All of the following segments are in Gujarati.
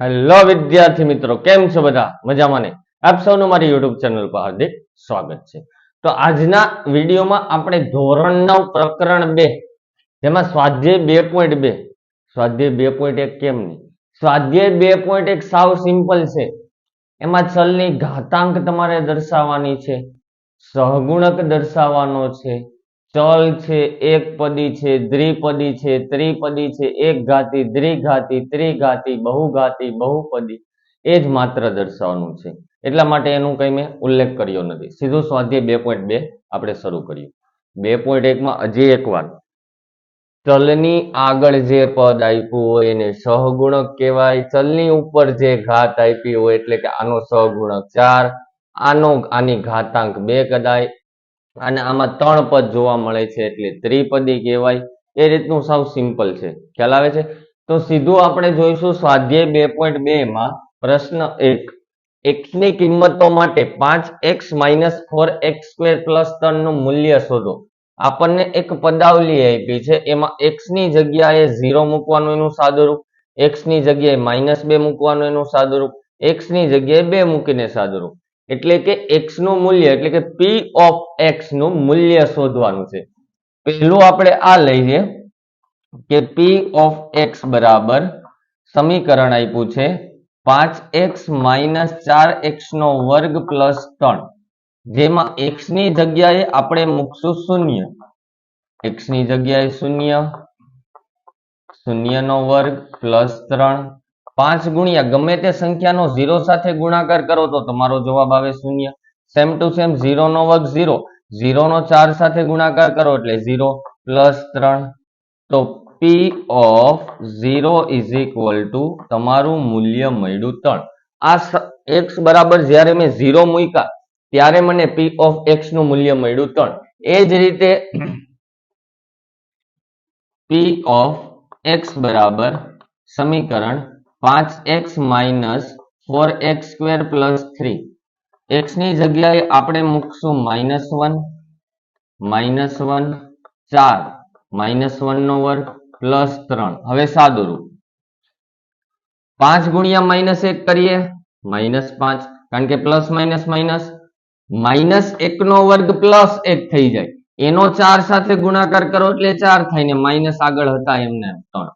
હેલો વિદ્યાર્થી મિત્રો. કેમ છો બધા? મજામાં ને? આપ સૌનું મારી યુટ્યુબ ચેનલ પર હાર્દિક સ્વાગત છે. તો આજના વિડીયોમાં આપણે ધોરણ નવ પ્રકરણ બે, જેમાં સ્વાધ્યાય બે પોઈન્ટ બે. સ્વાધ્યાય બે પોઈન્ટ એક કેમ નહીં? સ્વાધ્યાય બે પોઈન્ટ એક સાવ સિમ્પલ છે. એમાં ચલની ઘાતાંક તમારે દર્શાવવાની છે, સહગુણક દર્શાવવાનો છે ચલ છે, એક પદી છે, દ્વિપદી છે, ત્રિપદી છે, એક ઘાતી, દ્વિઘાતી, ત્રિઘાતી, બહુઘાતી, બહુપદી. એ જ માત્ર દર્શાવવાનું છે. એટલા માટે એનું કંઈ મેં ઉલ્લેખ કર્યો નથી. સીધું સ્વાધ્યાય બે પોઈન્ટ બે આપણે શરૂ કર્યું બે પોઈન્ટ એકમાં હજી એક વાર ચલની આગળ જે પદ આપ્યું હોય એને સહગુણક કહેવાય. ચલની ઉપર જે ઘાત આપી હોય એટલે કે આનો સહગુણક ચાર, આનો, આની ઘાતાંક બે કદાય. અને આમાં ત્રણ પદ જોવા મળે છે એટલે ત્રિપદી કહેવાય. એ રીતનું સાવ સિમ્પલ છે. ખ્યાલ આવે છે? તો સીધું આપણે જોઈશું સ્વાધ્યાય બે પોઈન્ટ બે માં પ્રશ્ન એક. x ની કિંમતો માટે પાંચ x minus four x square plus ત્રણનું મૂલ્ય શોધો. આપણને એક પદાવલી આપી છે. એમાં એક્સની જગ્યાએ ઝીરો મૂકવાનું એનું સાદુરૂપ એક્સની જગ્યાએ માઇનસ બે મૂકવાનું એનું સાદુરૂપ એક્સની જગ્યાએ બે મૂકીને સાદુરૂપ. એટલે કે x નું મૂલ્ય, એટલે કે p ઓફ x નું મૂલ્ય શોધવાનું છે. પહેલું આપણે આ લઈએ કે p ઓફ x બરાબર સમીકરણ આપ્યું છે પાંચ એક્સ માઇનસ ચાર એક્સ નો વર્ગ પ્લસ ત્રણ. જેમાં x ની જગ્યાએ આપણે મૂકશું શૂન્ય. x ની જગ્યાએ શૂન્ય. શૂન્ય નો વર્ગ પ્લસ ત્રણ. પાંચ ગુણ્યા, ગમે તે સંખ્યાનો ઝીરો સાથે ગુણાકાર કરો તો તમારો જવાબ આવે શૂન્ય. સેમ ટુ સેમ ઝીરો નો વર્ગ ઝીરો. ઝીરો નો ચાર સાથે ગુણાકાર કરો એટલે ઝીરો પ્લસ ત્રણ. તો P of zero is equal to તમારું મૂલ્ય મળ્યું ત્રણ. આ એક્સ બરાબર જ્યારે મેં ઝીરો મૂક્યા, ત્યારે મને પી ઓફ એક્સનું મૂલ્ય મળ્યું ત્રણ. એ જ રીતે પી ઓફ એક્સ બરાબર સમીકરણ પાંચ x minus four x square plus three. એક્સની જગ્યાએ આપણે મૂકશું માઇનસ વન માઇનસ વન, ચાર, માઇનસ વન નો વર્ગ, પ્લસ ત્રણ. હવે સાદુરૂપ. પાંચ ગુણ્યા માઇનસ એક કરીએ, માઇનસ પાંચ, કારણ કે પ્લસ માઇનસ માઇનસ માઇનસ એક નો વર્ગ પ્લસ એક થઈ જાય. એનો ચાર સાથે ગુણાકાર કરો એટલે ચાર થાય ને માઇનસ આગળ હતા એમને ત્રણ.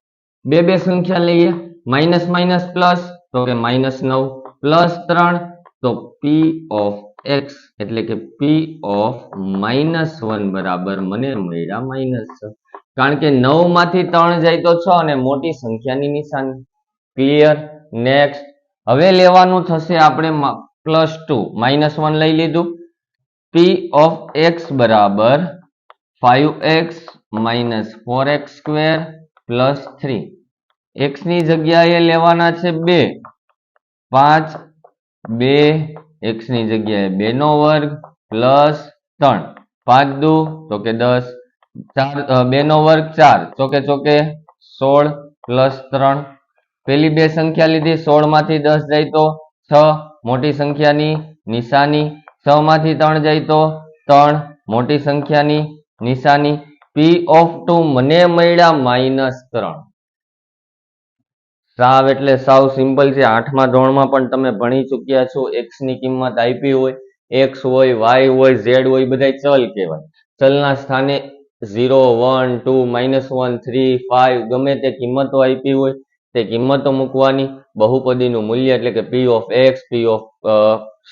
બે બે સંખ્યા લઈએ. માઇનસ માઇનસ પ્લસ, તો કે માઇનસ નવ પ્લસ ત્રણ, તો પી ઓફ એક્સ એટલે કે પી ઓફ માઇનસ વન બરાબર મને મળ્યા માઇનસ છ. કારણ કે નવમાંથી ત્રણ જાય તો છ અને મોટી સંખ્યાની નિશાની. ક્લિયર નેક્સ્ટ હવે લેવાનું થશે આપણે પ્લસ ટુ. માઇનસ વન લઈ લીધું. પી ઓફ એક્સ બરાબર five x minus four x square plus three. એક્સની જગ્યાએ લેવાના છે બે. પાંચ, બે એક્સની જગ્યાએ બે નો વર્ગ પ્લસ ત્રણ. પાંચ દુ, તો કે દસ. ચાર બે નો વર્ગ ચાર. ચોકે ચોકે સોળ પ્લસ ત્રણ. પેલી બે સંખ્યા લીધી, સોળમાંથી દસ જાય તો છ. મોટી સંખ્યાની નિશાની, છ માંથી ત્રણ જાય તો ત્રણ. મોટી સંખ્યાની નિશાની. પી ઓફ ટુ મને મળ્યા માઇનસ ત્રણ. સાવ એટલે સાવ સિમ્પલ છે. આઠમા ધોરણમાં પણ તમે ભણી ચૂક્યા છો. એક્સની કિંમત આપી હોય. એક્સ હોય વાય હોય ઝેડ હોય બધા ચલ કહેવાય. ચલના સ્થાને zero, one, two, minus one, three, five, ગમે તે કિંમતો આપી હોય, તે કિંમતો મૂકવાની બહુપદીનું મૂલ્ય એટલે કે P of x P of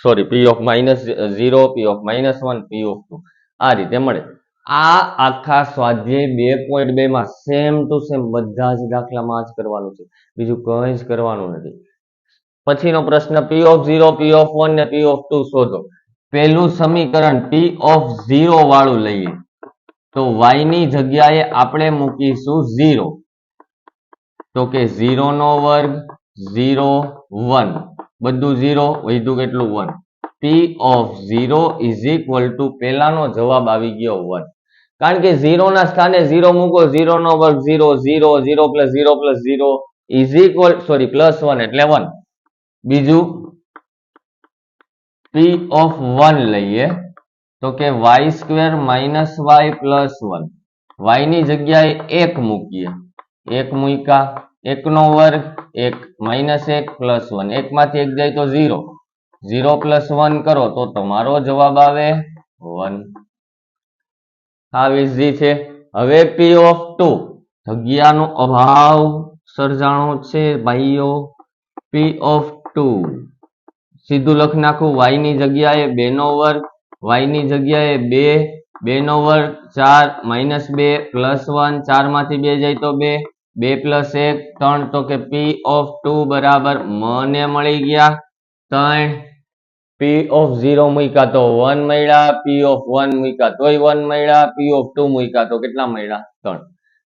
sorry P of minus zero P of minus one P of two આ રીતે મળે. આ આખા સ્વાધ્યાય બે પોઈન્ટ બે માં સેમ ટુ સેમ બધા જ દાખલામાં જ કરવાનું છે. બીજું કંઈ જ કરવાનું નથી. પછીનો પ્રશ્ન P of zero P of one ને પી ઓફ ટુ શોધો. પહેલું સમીકરણ પી ઓફ ઝીરો વાળું લઈએ. તો વાયની જગ્યાએ આપણે મૂકીશું ઝીરો તો કે ઝીરો નો વર્ગ ઝીરો વન બધું ઝીરો વધ્યું કેટલું? One P of zero is equal to પહેલાનો જવાબ આવી ગયો વન કારણ કે ઝીરો ના સ્થાને ઝીરો મૂકો ઝીરો નો વર્ગ zero zero zero plus zero plus zero is equal sorry plus one એટલે વન બીજું પી ઓફ વન લઈએ, તો કે y square minus y plus one વાયની જગ્યાએ એક મૂકીએ. એક મૂક્યા, એકનો વર્ગ, એક માઇનસ એક પ્લસ વન એકમાંથી એક જાય તો ઝીરો ઝીરો પ્લસ વન કરો તો તમારો જવાબ આવે વન. આ ઇઝી છે. હવે પી ઓફ ટુ જગ્યાનો અભાવ સર્જાણો છે ભાઈઓ. પી ઓફ ટુ સીધું લખી નાખું. Y ની જગ્યાએ બે નો વર્ગ, y ની જગ્યાએ બે બે નો વર્ગ ચાર માઇનસ બે, પ્લસ વન ચારમાંથી બે જાય તો બે બે પ્લસ એક, ત્રણ. તો કે પી ઓફ ટુ બરાબર મને મળી ગયા ત્રણ. પી ઓફ ઝીરો મૂક્યા તો વન મળ્યા પી ઓફ વન મૂક્યા તોય વન મળ્યા પી ઓફ ટુ મૂક્યા તો કેટલા મળ્યા? ત્રણ.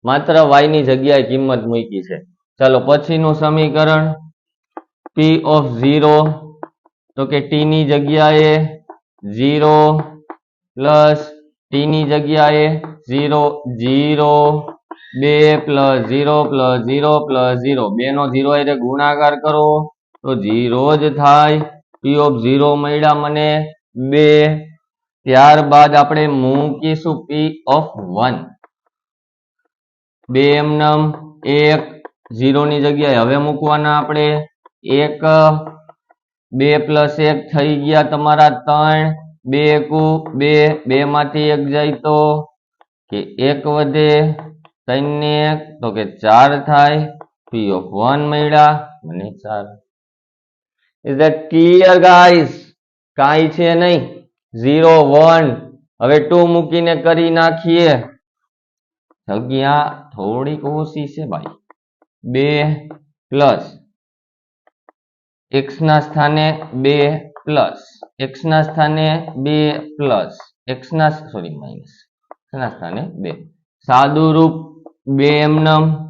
માત્ર y ની જગ્યાએ કિંમત મૂકી છે. ચાલો પછીનું સમીકરણ. પી ઓફ ઝીરો તો કે ટીની જગ્યાએ ઝીરો પ્લસ ટીની જગ્યાએ ઝીરો ઝીરો બે plus zero plus zero plus zero બે નો ઝીરો એટલે ગુણાકાર કરો, તો ઝીરો જ થાય. પી ઓફ ઝીરો મળ્યા મને બે. ત્યારબાદ આપણે મૂકીશું પી ઓફ વન બે એમનમ એક. ઝીરોની જગ્યાએ હવે મૂકવાના આપણે. એક, બે પ્લસ એક થઈ ગયા તમારા ત્રણ. બે એકુ, બે. બે માંથી એક જાય તો કે એક વધે ત્રણ ને એક. તો કે ચાર થાય. પી ઓફ વન મળ્યા, મને ચાર. ઇઝ ધેટ ક્લિયર ગાઈઝ કાંઈ છે નહીં. ઝીરો વન હવે ટુ મૂકીને કરી નાખીએ. જગ્યા થોડીક ઓછી છે ભાઈ. બે પ્લસ એક્સ ના સ્થાને બે પ્લસ એક્સ ના સ્થાને બે પ્લસ એક્સ ના સોરી માઇનસ ના સ્થાને બે. સાદું રૂપ, બે એમનમ.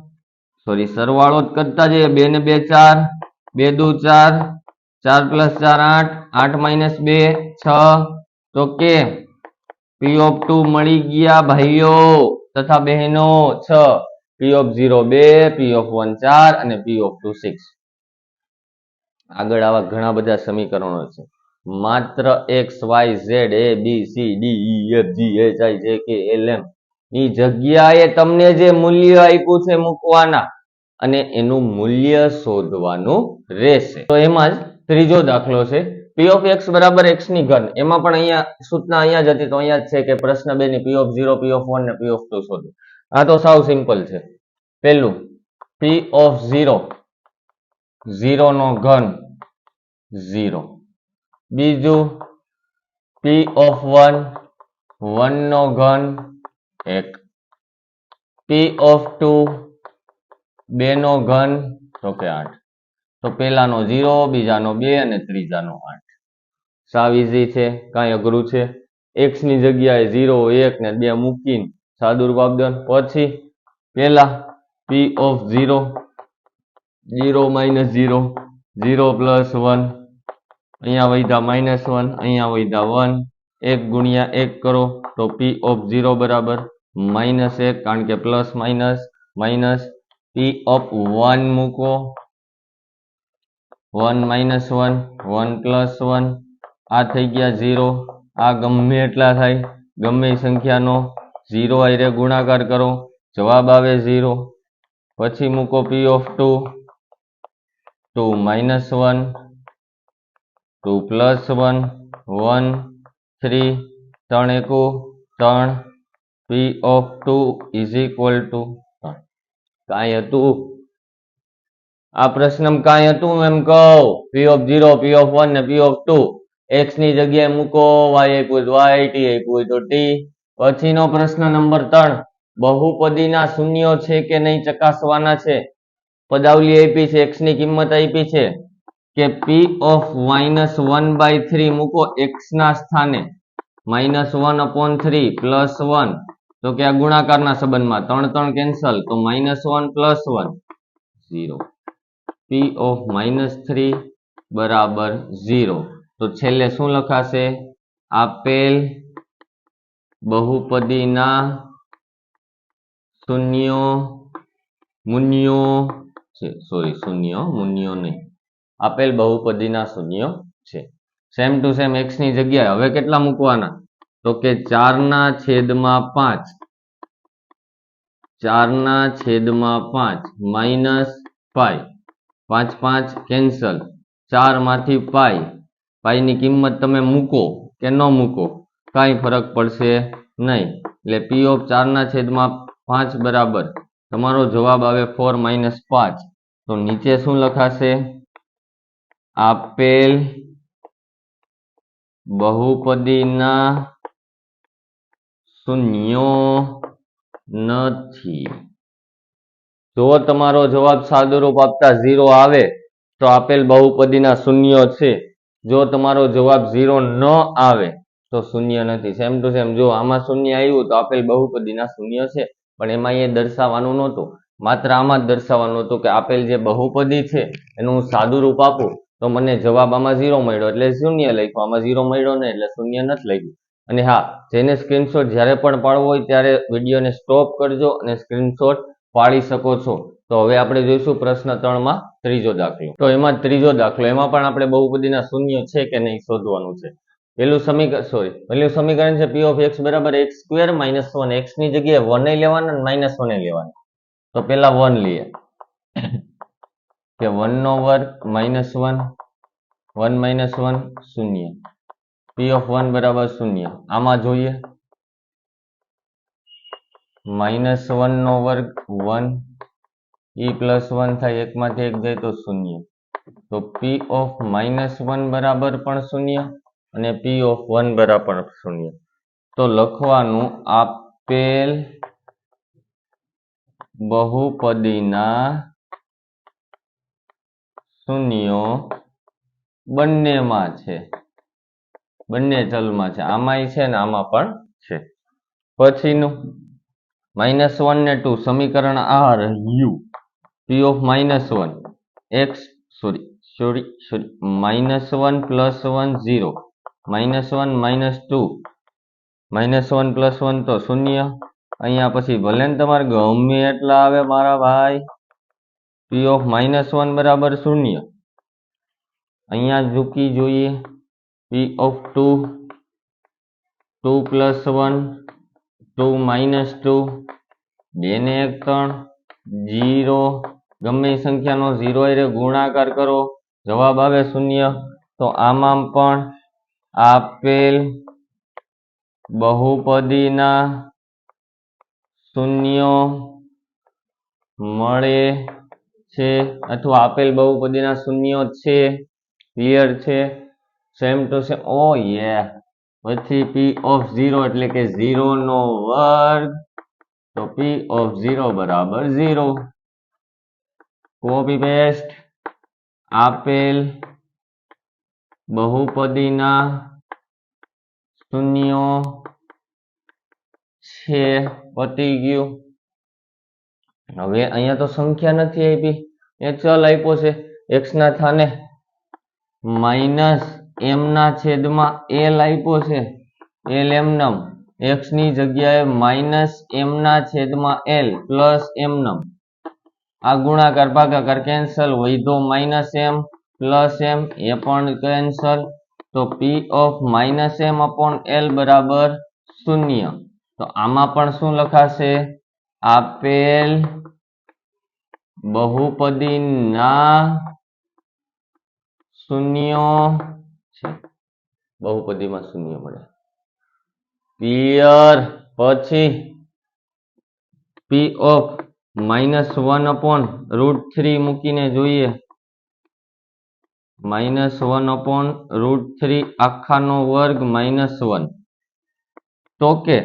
સોરી સરવાળો જ કરતા જઈએ. બે ને બે, ચાર. બે દુ, ચાર. ચાર પ્લસ ચાર આઠ આઠ માઇનસ બે, છ. તો કે પી ઓફ ટુ મળી ગયા ભાઈઓ, તથા બહેનો, છ. પી ઓફ ઝીરો બે પી ઓફ વન ચાર અને પી ઓફ ટુ સિક્સ આગળ આવા ઘણા બધા સમીકરણો છે. માત્ર X Y Z A B C D E F G H I J K L એમ ની જગ્યાએ તમને જે મૂલ્ય આપ્યું છે મૂકવાના, અને એનું મૂલ્ય શોધવાનું રહેશે. તો એમાં જ ત્રીજો દાખલો છે. પી ઓફ એક્સ બરાબર એક્સની ઘન. એમાં પણ અહીંયા સૂચના અહીંયા જ હતી, તો અહીંયા જ છે કે પ્રશ્ન બે ની P of zero P of one ને પી ઓફ ટુ શોધો. આ તો સાવ સિમ્પલ છે. પહેલું પી ઓફ ઝીરો ઝીરો નો ઘન ઝીરો બીજું પી ઓફ વન વન નો ઘન એક. પી ઓફ ટુ બે નો ઘન, તો કે આઠ. તો પહેલાનો ઝીરો, બીજાનો બે અને ત્રીજાનો આઠ. સાવ ઇઝી છે, કાંઈ અઘરું છે. એક્સની જગ્યાએ ઝીરો, એક ને બે મૂકીને સાદુરૂપ રૂપ પછી પહેલા P of zero zero minus zero zero plus one અહીંયા વૈધા માઇનસ વન અહીંયા વૈધા વન એક ગુણ્યા એક કરો તો પી ઓફ ઝીરો બરાબર માઇનસ એક, કારણ કે plus minus minus P of one મૂકો. One minus one one plus one. આ થઈ ગયા ઝીરો. આ ગમે એટલા થાય. ગમે સંખ્યાનો ઝીરો આયરે ગુણાકાર કરો. જવાબ આવે ઝીરો. પછી મૂકો P of two two minus one two plus one one three ત્રણ એકુ. ત્રણ. P of two is equal to કાંઈ હતું. આ પ્રશ્ન કાંઈ હતું એમ કહું. P of zero P of one ને પી ઓફ ટુ એક્સની જગ્યાએ મૂકો વાય આપ્યું વાય ટી આપ્યું તો ટી પછીનો પ્રશ્ન નંબર ત્રણ. બહુપદીના શૂન્યો છે કે નહીં ચકાસવાના છે? પદાવલી આપી છે એક્સની કિંમત આપી છે. કે P of minus one by three મૂકો એક્સ ના સ્થાને. Minus one upon three plus one તો કે આ ગુણાકારના સંબંધમાં ત્રણ ત્રણ કેન્સલ તો minus one plus one zero P of minus three બરાબર ઝીરો તો છેલ્લે શું લખાશે? આપેલ બહુપદીના શૂન્યો મૂન્યો છે. સોરી શૂન્યો મૂન્યો નહીં. આપેલ બહુપદીના શૂન્યો છે. સેમ ટુ સેમ એક્સની જગ્યાએ. હવે કેટલા મૂકવાના? તો કે ચારના છેદમાં પાંચ. ચારના છેદમાં પાંચ. માઇનસ પાઈ પાંચ પાંચ કેન્સલ. ચારમાંથી પાઈ પાઈની કિંમત તમે મૂકો કે ન મૂકો, કાંઈ ફરક પડશે નહીં. એટલે પી ઓફ ચારના છેદમાં પાંચ બરાબર. તમારો જવાબ આવે ફોર માઇનસ પાંચ. તો નીચે શું લખાશે? આપેલ બહુપદીના શૂન્યો નથી. જો તમારો જવાબ સાદુરૂપ આપતા ઝીરો આવે, તો આપેલ બહુપદીના શૂન્યો છે. જો તમારો જવાબ ઝીરો ન આવે, તો શૂન્ય નથી. સેમ ટુ સેમ જો આમાં શૂન્ય આવ્યું, તો આપેલ બહુપદીના શૂન્ય છે. પણ એમાં એ દર્શાવવાનું નહોતું. માત્ર આમાં જ દર્શાવવાનું હતું કે આપેલ જે બહુપદી છે, એનું હું સાદું આપું. તો મને જવાબ આમાં ઝીરો મળ્યો, એટલે શૂન્ય લખ્યું. આમાં ઝીરો મળ્યો ને એટલે શૂન્ય નથી લખ્યું. અને હા, જેને સ્ક્રીનશોટ જ્યારે પણ પાડવો હોય, ત્યારે વિડીયોને સ્ટોપ કરજો અને સ્ક્રીનશોટ પાડી શકો છો. તો હવે આપણે જોઈશું પ્રશ્ન ત્રણમાં ત્રીજો દાખલો. તો એમાં ત્રીજો દાખલો, એમાં પણ આપણે બહુપદીના શૂન્ય છે કે નહીં શોધવાનું છે. પેલું સમીકરણ સોરી પેલું સમીકરણ છે પી ઓફ એક્સ બરાબર એક્સ સ્ક્વેર માઇનસ વન એક્સની જગ્યાએ વન લેવાના અને માઇનસ વન લેવાના. તો પેલા વન લઈએ. કે વન નો વર્ગ minus one one minus one શૂન્ય. પી ઓફ વન બરાબર શૂન્ય. આમાં જોઈએ. માઇનસ વન નો વર્ગ વન, ઈ પ્લસ વન થાય, એકમાંથી એક જાય તો શૂન્ય. તો પી ઓફ માઇનસ વન બરાબર પણ શૂન્ય અને પી ઓફ વન બરાબર શૂન્ય. તો લખવાનું આપેલ બહુપદીના શૂન્યો બંનેમાં છે. બંને ચલમાં છે. આમાંય છે ને આમાં પણ છે. પછીનું માઇનસ વન ને ટુ સમીકરણ આ રહ્યું P of minus one x sorry sorry sorry minus one plus one zero minus one minus two minus one plus one તો શૂન્ય અહીંયા પછી ભલે ને તમારે ગમે એટલા આવે મારા ભાઈ, પી ઓફ માઇનસ વન બરાબર શૂન્ય. અહીંયા ઝૂકી જોઈએ, P of two two plus one two minus two, બે ને એક ત્રણ જીરો. ગમે સંખ્યાનો ઝીરો એ ગુણાકાર કરો. જવાબ આવે શૂન્ય. તો આમાં પણ આપેલ બહુપદીના શૂન્યો મળે છે અથવા આપેલ બહુપદીના શૂન્યો છે. ક્લિયર છે? સેમ ટુ સેમ ઓ યે પછી પી ઓફ ઝીરો એટલે કે ઝીરો નો વર્ગ. તો પી ઓફ ઝીરો બરાબર ઝીરો કોપી પેસ્ટ આપેલ બહુપદીના શૂન્યો છે, પતી ગયું. હવે અહીંયા તો સંખ્યા નથી આપી. એ ચલ આપ્યો છે. એક્સ ના સ્થાને માઇનસ એમ ના છેદમાં એલ આપ્યો છે. એલ એમનમ. ની જગ્યાએ માઇનસ એમ ના છેદમાં એલ પ્લસ એમ આ ગુણાકાર ભાગાકાર કેન્સલ વૈધો માઇનસ એમ પ્લસ એ પણ કેન્સલ તો P of minus M upon L બરાબર શૂન્ય. તો આમાં પણ શું લખાશે? આપેલ બહુપદીના શૂન્યો બહુપદીમાં શૂન્ય મળે. પિયર પછી P of minus one upon root three મૂકીને જોઈએ. Minus one upon root three આખાનો વર્ગ માઇનસ વન તો કે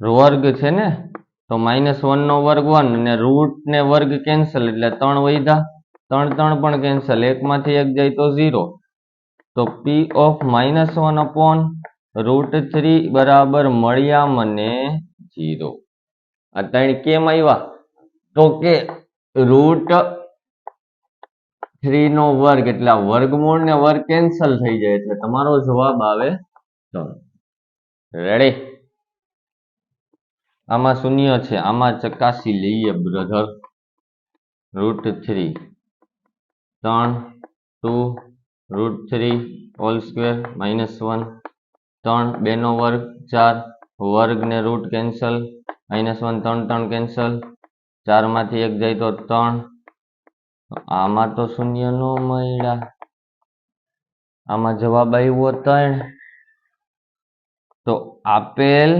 વર્ગ છે ને? તો માઇનસ વન નો વર્ગ વન અને રૂટ ને વર્ગ કેન્સલ એટલે ત્રણ વૈધા. ત્રણ ત્રણ પણ કેન્સલ એકમાંથી એક જાય તો ઝીરો તો P of minus one upon root three બરાબર મળ્યા મને જીરો આ ત્રણ કેમ આવ્યા તો કે રૂટ થ્રી નો વર્ગ, એટલે આ વર્ગમૂળ ને વર્ગ કેન્સલ થઈ જાય એટલે તમારો જવાબ આવે ત્રણ. રેડી આમાં શૂન્ય છે. આમાં ચકાસી લઈએ બ્રધર રૂટ થ્રી ત્રણ two root three whole square minus one. ત્રણ બેનો વર્ગ, ચાર વર્ગ ને રૂટ કેન્સલ, માઇનસ વન, ત્રણ ત્રણ કેન્સલ. ચારમાંથી એક જાય તો ત્રણ. આમાં તો શૂન્ય નો મળ્યા. આમાં જવાબ આવ્યો ત્રણ. તો આપેલ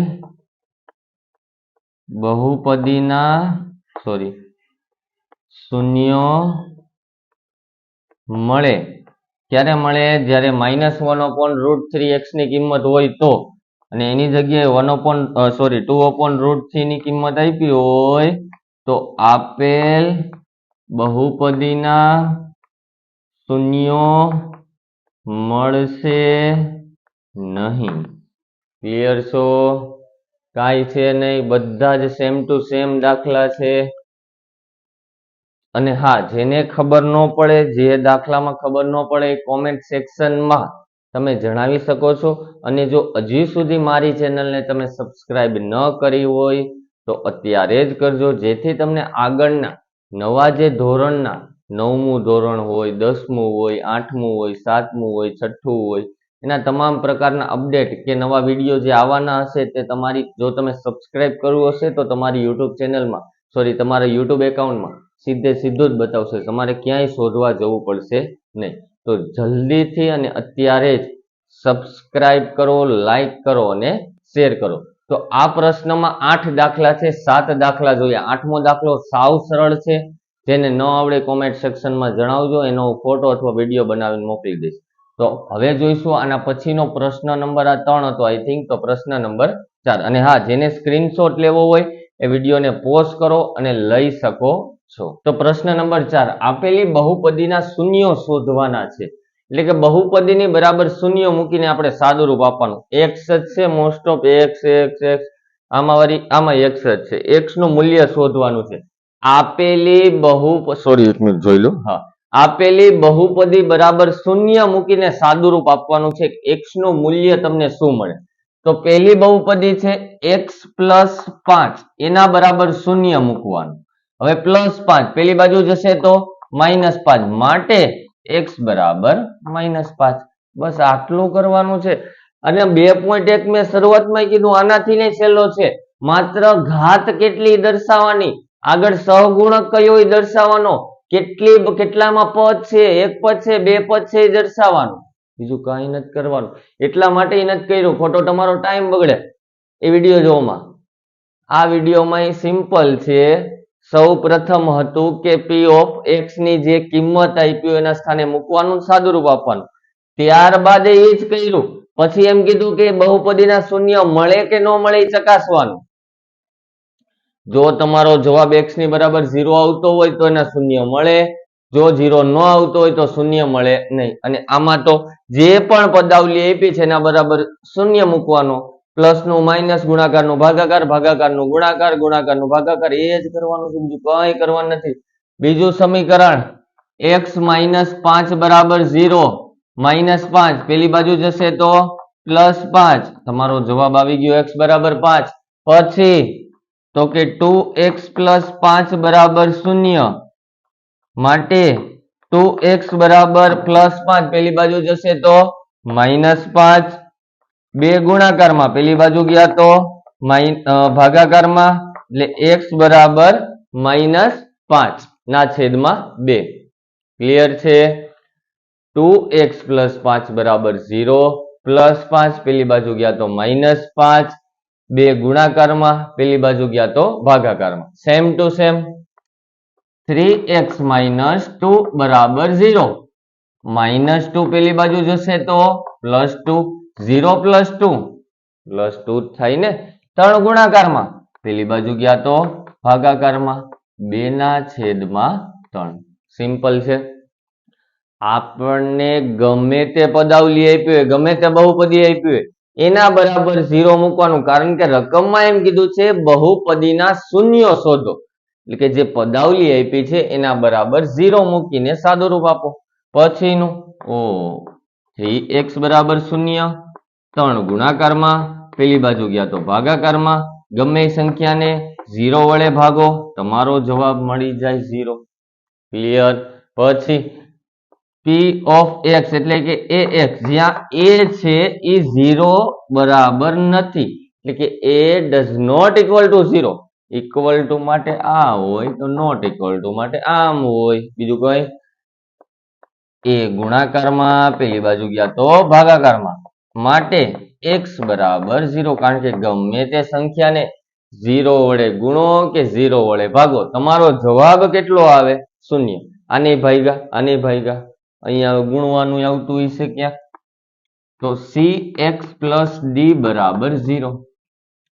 બહુપદીના સોરી શૂન્યો મળે. ક્યારે મળે, જ્યારે minus one upon root three એક્સની કિંમત હોય તો, અને એની જગ્યાએ one upon sorry two upon root three ની કિંમત આપી હોય, તો આપેલ બહુપદીના શૂન્યો મળશે નહીં. ક્લિયર છો? કાંઈ છે નહીં? બધા જ સેમ ટુ સેમ દાખલા છે. અને હા, જેને ખબર ન પડે, જે દાખલામાં ખબર ન પડે, એ કોમેન્ટ સેક્શનમાં તમે જણાવી શકો છો. અને જો હજી સુધી મારી ચેનલને તમે સબસ્ક્રાઇબ ન કરી હોય, તો અત્યારે જ કરજો. જેથી તમને આગળના, નવા જે ધોરણના, નવમું ધોરણ હોય, દસમું હોય, આઠમું હોય, સાતમું હોય, છઠ્ઠું હોય, એના તમામ પ્રકારના અપડેટ કે નવા વીડિયો જે આવવાના હશે તે તમારી, જો તમે સબસ્ક્રાઇબ કરવું હશે, તો તમારી યુટ્યુબ ચેનલમાં સોરી તમારા યુટ્યુબ એકાઉન્ટમાં સીધે સીધું જ બતાવશે. તમારે ક્યાંય શોધવા જવું પડશે નહીં. તો જલ્દીથી અને અત્યારે જ સબસ્ક્રાઇબ કરો લાઈક કરો અને શેર કરો. તો આ પ્રશ્નમાં આઠ દાખલા છે, સાત દાખલા જોઈએ. આઠમો દાખલો સાવ સરળ છે. જેને ન આવડે કોમેન્ટ સેક્શનમાં જણાવજો. એનો ફોટો અથવા વીડિયો બનાવીને મોકલી દઈશ. તો હવે જોઈશું આના પછીનો પ્રશ્ન નંબર આ ત્રણ હતો આઈ થિંક તો પ્રશ્ન નંબર ચાર. અને હા, જેને સ્ક્રીનશોટ લેવો હોય એ વિડીયોને પોઝ કરો અને લઈ શકો છો. તો પ્રશ્ન નંબર ચાર, આપેલી બહુપદીના શૂન્યો એટલે કે બહુપદીની બરાબર શૂન્ય મૂકીને આપણે સાદુરૂપ આપવાનું. એક્સ જ છે most of x x x આમાં વળી આમાં એક્સ જ છે. એક્સનું મૂલ્ય શોધવાનું છે. આપેલી બહુ સોરી એક મિનિટ જોઈ લો. હા. આપેલી બહુપદી બરાબર શૂન્ય મૂકીને સાદુરૂપ આપવાનું છે. એક્સનું મૂલ્ય તમને શું મળે? તો પહેલી બહુપદી છે એક્સ પ્લસ પાંચ. એના બરાબર શૂન્ય મૂકવાનું. હવે પ્લસ પાંચ, પેલી બાજુ જશે તો માઇનસ પાંચ. માટે એક્સ બરાબર માઇનસ પાંચ. બસ આટલું કરવાનું છે. અને બે પોઈન્ટ એક મેં શરૂઆતમાં કીધું આનાથી ને છેલ્લો છે. માત્ર ઘાત કેટલી દર્શાવવાની? આગળ સહગુણક કયો દર્શાવવાનો? કેટલી, કેટલામાં પદ છે? એક પદ છે, બે પદ છે એ દર્શાવવાનું. બીજું કાંઈ નથી કરવાનું. એટલા માટે એ નથી કર્યું. ખોટો તમારો ટાઈમ બગડે. એ વીડિયો જોવામાં. આ વિડીયોમાં એ સિમ્પલ છે. સૌ પ્રથમ હતું કે પી ઓફ એક્સની જે કિંમત આપી એના સ્થાને મૂકવાનું સાદુરૂપ આપવાનું. ત્યારબાદ એ જ કર્યું. પછી એમ કીધું કે બહુપદીના શૂન્ય મળે કે ન મળે એ ચકાસવાનું. જો તમારો જવાબ એક્સની બરાબર ઝીરો આવતો હોય તો એના શૂન્ય મળે. જો ઝીરો ન આવતો હોય તો શૂન્ય મળે નહીં. અને આમાં તો જે પણ પદાવલી આપી છે એના બરાબર શૂન્ય મૂકવાનો. પ્લસનું માઇનસ ગુણાકારનું, ભાગાકાર ભાગાકારનું, ગુણાકાર ગુણાકારનું, ભાગાકાર એ જ કરવાનું છે, બીજું કંઈ કરવાનું નથી. બીજું સમીકરણ એક્સ માઇનસ પાંચ બરાબર ઝીરો માઇનસ પાંચ, પેલી બાજુ જશે તો પ્લસ પાંચ. તમારો જવાબ આવી ગયો એક્સ બરાબર પાંચ. પછી, તો કે ટુ એક્સ પ્લસ પાંચ બરાબર શૂન્ય. માટે ટુ એક્સ બરાબર પ્લસ પાંચ પેલી બાજુ જશે તો માઇનસ પાંચ. બે ગુણાકારમાં પેલી બાજુ ગયા તો ભાગાકારમાં એટલે એક્સ બરાબર માઇનસ પાંચ. ના છેદમાં બે. ક્લિયર છે? ટુ એક્સ પ્લસ પાંચ બરાબર ઝીરો. પ્લસ પાંચ પેલી બાજુ ગયા તો માઇનસ પાંચ. બે ગુણાકારમાં પેલી બાજુ ગયા તો ભાગાકારમાં. Same to same. Three minus two બરાબર ઝીરો માઇનસ ટુ પેલી બાજુ જશે તો plus two zero plus two plus two થઈને ત્રણ ગુણાકારમાં. પેલી બાજુ ગયા તો ભાગાકારમાં. બે ના છેદમાં ત્રણ. સિમ્પલ છે. આપણને ગમે તે પદાવલી આપી હોય, ગમે તે બહુપદી આપ્યું હોય, એના બરાબર ઝીરો મૂકવાનું. કારણ કે રકમમાં એમ કીધું છે, બહુપદીના શૂન્યો શોધો. એટલે કે જે પદાવલી આપી છે, એના બરાબર ઝીરો મૂકીને સાદુરૂપ આપો. પછીનું ઓ થ્રી એક્સ બરાબર શૂન્ય, ત્રણ ગુણાકારમાં, પેલી બાજુ ગયા તો ભાગાકારમાં, ગમે સંખ્યાને ઝીરો વડે ભાગો, તમારો જવાબ મળી જાય ઝીરો ક્લિયર પછી પી ઓફ એક્સ એટલે કે એ એક્સ જ્યાં એ છે એ ઝીરો બરાબર નથી. એટલે કે a does not equal to zero equal to માટે આ હોય તો નોટ ઇક્વલ ટુ માટે આમ હોય. બીજું કઈ? એ ગુણાકારમાં પેલી બાજુ ગયા તો ભાગાકારમાં. માટે એક્સ બરાબર ઝીરો કારણ કે ગમે તે સંખ્યાને ઝીરો વડે ગુણો કે ઝીરો વડે ભાગો. તમારો જવાબ કેટલો આવે? શૂન્ય. આને ભાગ્યા આને ભાગ્યા. અહીંયા ગુણવાનું આવતું હશે ક્યાં? તો સી એક્સ પ્લસ ડી બરાબર ઝીરો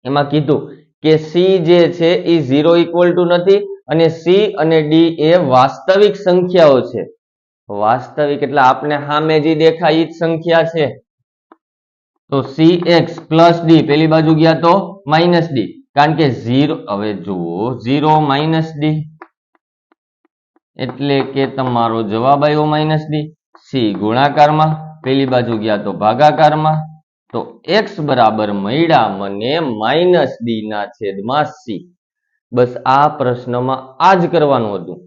એમાં કીધું કે સી જે છે એ ઝીરો ઇક્વલ ટુ નથી અને સી અને ડી એ વાસ્તવિક સંખ્યાઓ છે. વાસ્તવિક એટલે આપણે સામે જે દેખાય એ જ સંખ્યા છે. તો સી એક્સ પ્લસ ડી પેલી બાજુ ગયા તો માઇનસ ડી કારણ કે ઝીરો હવે જુઓ ઝીરો માઇનસ ડી એટલે કે તમારો જવાબ આવ્યો માઇનસ ડી સી ગુણાકારમાં, પેલી બાજુ ગયા તો ભાગાકારમાં. તો એક્સ બરાબર મળ્યા મને માઇનસ ડી ના છેદમાં સી બસ આ પ્રશ્નમાં આ જ કરવાનું હતું.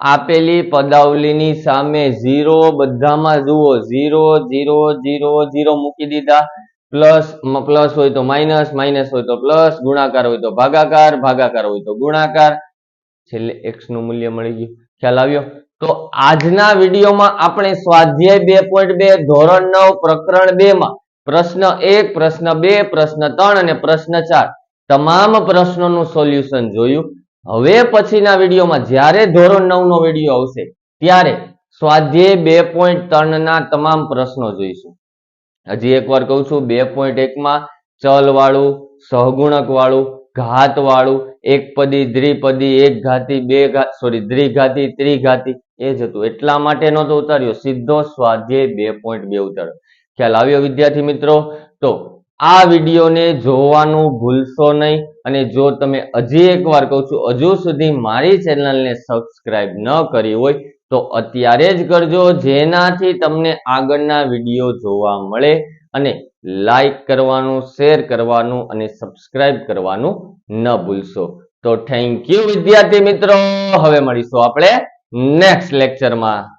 આપેલી પદાવલીની સામે ઝીરો બધામાં જુઓ ઝીરો ઝીરો ઝીરો ઝીરો મૂકી દીધા. પ્લસ પ્લસ હોય તો માઇનસ માઇનસ હોય તો પ્લસ, ગુણાકાર હોય તો ભાગાકાર ભાગાકાર હોય તો ગુણાકાર. છેલ્લે એક્સનું મૂલ્ય મળી ગયું. ખ્યાલ આવ્યો? તો આજના વિડીયોમાં આપણે સ્વાધ્યાય બે પોઈન્ટ બે, ધોરણ નવ, પ્રકરણ બે માં પ્રશ્ન એક, પ્રશ્ન બે, પ્રશ્ન ત્રણ અને પ્રશ્ન ચાર. તમામ પ્રશ્નોનું સોલ્યુશન જોયું. હવે પછીના વિડીયોમાં જ્યારે ધોરણ નવ નો વીડિયો આવશે, ત્યારે સ્વાધ્યાય બે પોઈન્ટ ત્રણ ના તમામ પ્રશ્નો જોઈશું. હજી એકવાર કહું છું, બે પોઈન્ટ એકમાં ચલ વાળું સહગુણક વાળું ઘાત વાળું એક પદી, દ્વિપદી, એક ઘાતી, બે ઘાત સોરી દ્વિઘાતી, ત્રિઘાતી, એ જ હતું. એટલા માટે નહોતો ઉતાર્યો. સીધો સ્વાધ્યાય બે પોઈન્ટ બે ઉતાર્યો. ખ્યાલ આવ્યો વિદ્યાર્થી મિત્રો? તો આ વિડીયોને જોવાનું ભૂલશો નહીં અને જો તમે હજી એકવાર કહું છું, હજુ સુધી મારી ચેનલને સબસ્ક્રાઇબ ન કરી હોય, તો અત્યારે જ કરજો, જેનાથી તમને આગળના વીડિયો જોવા મળે અને લાઈક કરવાનું, શેર કરવાનું અને સબસ્ક્રાઇબ કરવાનું ન ભૂલશો. તો થેન્ક યુ વિદ્યાર્થી મિત્રો. હવે મળીશું આપણે નેક્સ્ટ લેક્ચરમાં.